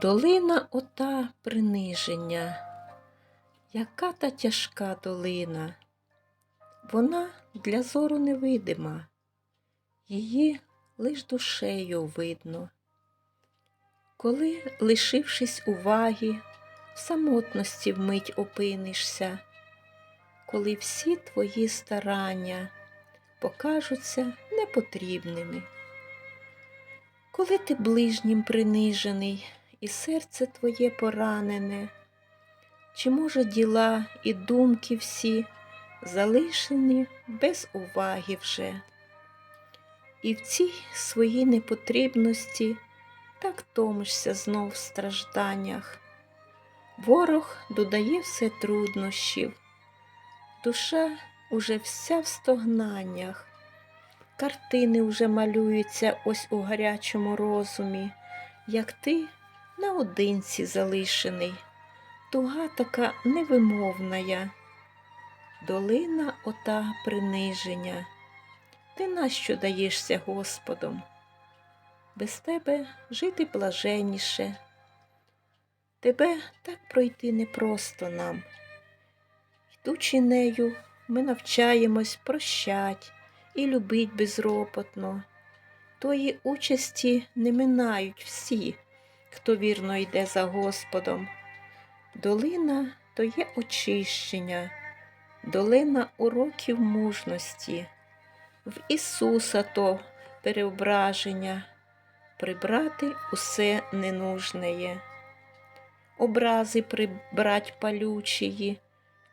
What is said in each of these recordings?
Долина ота приниження, яка та тяжка долина. Вона для зору невидима, її лиш душею видно. Коли, лишившись уваги, в самотності вмить опинишся, коли всі твої старання покажуться непотрібними. Коли ти ближнім принижений і серце твоє поранене, чи може діла і думки всі залишені без уваги вже? І в цій своїй непотрібності так томишся знов в стражданнях. Ворог додає все труднощів, душа уже вся в стогнаннях. Картини уже малюються ось у гарячому розумі, як ти наодинці залишений, туга така невимовная, долина ота приниження. Ти нащо даєшся Господом? Без тебе жити блаженніше. Тебе так пройти непросто нам. Йдучи нею, ми навчаємось прощать і любить безропотно. Тої участі не минають всі, хто вірно йде за Господом. Долина то є очищення, долина уроків мужності, в Ісуса то переображення, прибрати усе ненужнеє, образи прибрать палючії,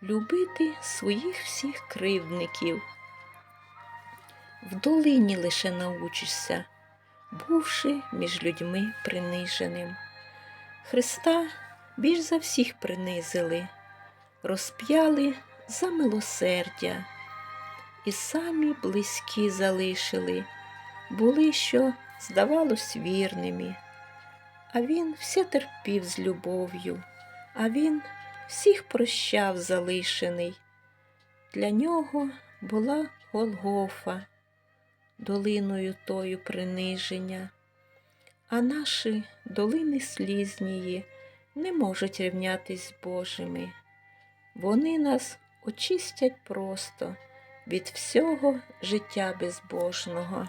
любити своїх всіх кривдників. В долині лише научишся, бувши між людьми приниженим. Христа більш за всіх принизили, розп'яли за милосердя, і самі близькі залишили, були, що, здавалось, вірними. А він все терпів з любов'ю, а він всіх прощав залишений. Для нього була Голгофа, долиною тою приниження, а наші долини слізнії не можуть рівнятись з Божими. Вони нас очистять просто від всього життя безбожного.